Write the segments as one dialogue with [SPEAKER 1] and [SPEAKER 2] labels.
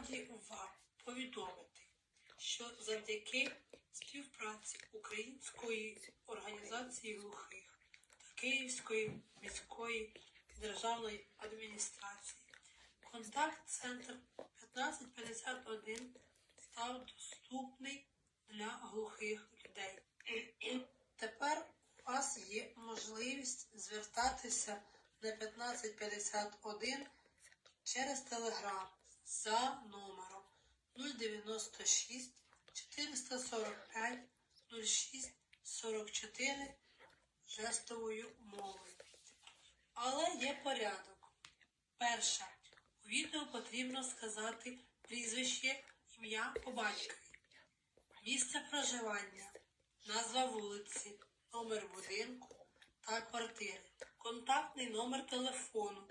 [SPEAKER 1] раді вам повідомити, що завдяки співпраці Української організації глухих та Київської міської державної адміністрації контакт-центр 1551 став доступний для глухих людей. Тепер у вас є можливість звертатися на 1551 через телеграм за номером 096 445 06 44 жестовою мовою. Але є порядок. Перше. У відео потрібно сказати прізвище, ім'я по батькові, місце проживання, назва вулиці, номер будинку та квартири, контактний номер телефону,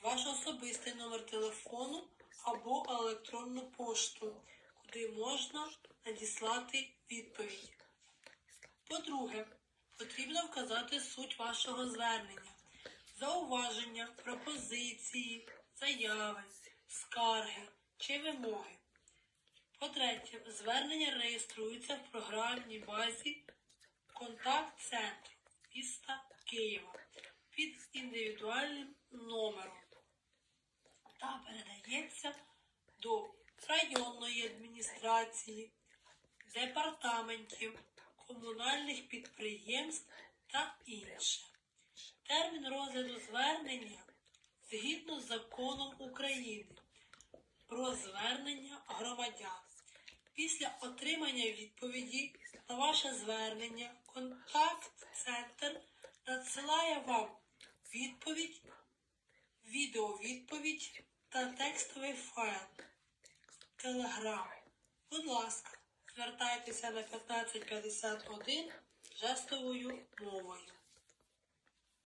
[SPEAKER 1] ваш особистий номер телефону або електронну пошту, куди можна надіслати відповідь. По-друге, потрібно вказати суть вашого звернення, зауваження, пропозиції, заяви, скарги чи вимоги. По-третє, звернення реєструється в програмній базі контакт-центру міста Києва під індивідуальним номером передається до районної адміністрації, департаментів, комунальних підприємств та інше. Термін розгляду звернення згідно з законом України про звернення громадян. Після отримання відповіді на ваше звернення контакт-центр надсилає вам відповідь, відеовідповідь та текстовий файл Телеграм. Будь ласка, звертайтеся на 1551 жестовою мовою.